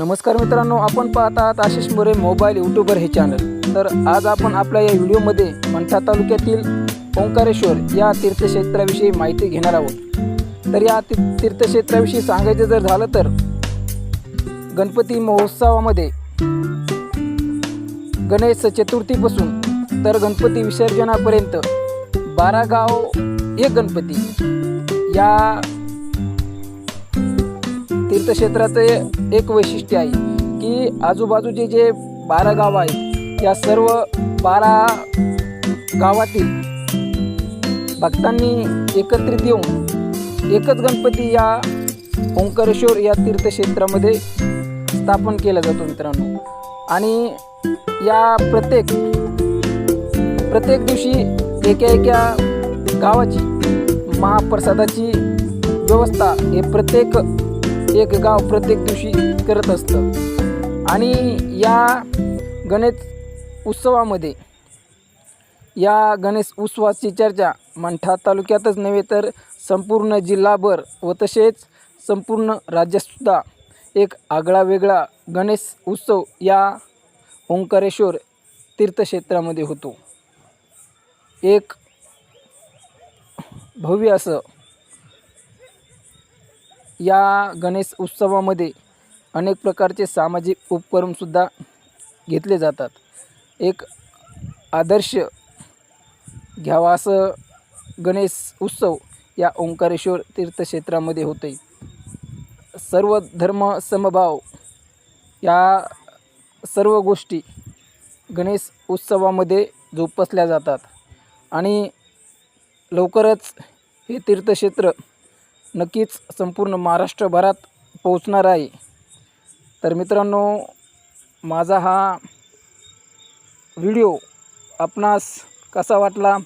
नमस्कार मित्रांनो आपण पाहत आहात आशिष मोरे मोबाईल यूट्यूबर हे चॅनल. तर आज आपण आपल्या या व्हिडिओमध्ये मंठा तालुक्यातील ओंकारेश्वर या तीर्थक्षेत्राविषयी माहिती घेणार आहोत. तर या ती तीर्थक्षेत्राविषयी सांगायचं जर झालं तर गणपती महोत्सवामध्ये गणेश चतुर्थीपासून तर गणपती विसर्जनापर्यंत बारा गाव एक गणपती. या तीर्थक्षेत्राचं एक वैशिष्ट्य आहे की आजूबाजूचे जे बारा गाव आहेत या सर्व बारा गावातील भक्तांनी एकत्रित येऊन एकच गणपती या ओंकारेश्वर या तीर्थक्षेत्रामध्ये स्थापन केला जातो मित्रांनो. आणि या प्रत्येक प्रत्येक दिवशी एका एका गावाची महाप्रसादाची व्यवस्था हे प्रत्येक एक गाव प्रत्येक दिवशी करत असतं. आणि या गणेश उत्सवामध्ये या गणेश उत्सवाची चर्चा मंठा तालुक्यातच नव्हे तर संपूर्ण जिल्हाभर व तसेच संपूर्ण राज्यातसुद्धा एक आगळा वेगळा गणेश उत्सव या ओंकारेश्वर तीर्थक्षेत्रामध्ये होतो. एक भव्य असं या गणेश उत्सवामध्ये अनेक प्रकारचे सामाजिक उपक्रमसुद्धा घेतले जातात. एक आदर्श घ्यावा असं गणेश उत्सव या ओंकारेश्वर तीर्थक्षेत्रामध्ये होते सर्व धर्म समभाव या सर्व गोष्टी गणेश उत्सवामध्ये जोपासल्या जातात आणि लवकरच हे तीर्थक्षेत्र नक्कीच संपूर्ण महाराष्ट्रभरात पोहोचणार आहे. तर मित्रांनो माझा हा व्हिडिओ आपणास कसा वाटला?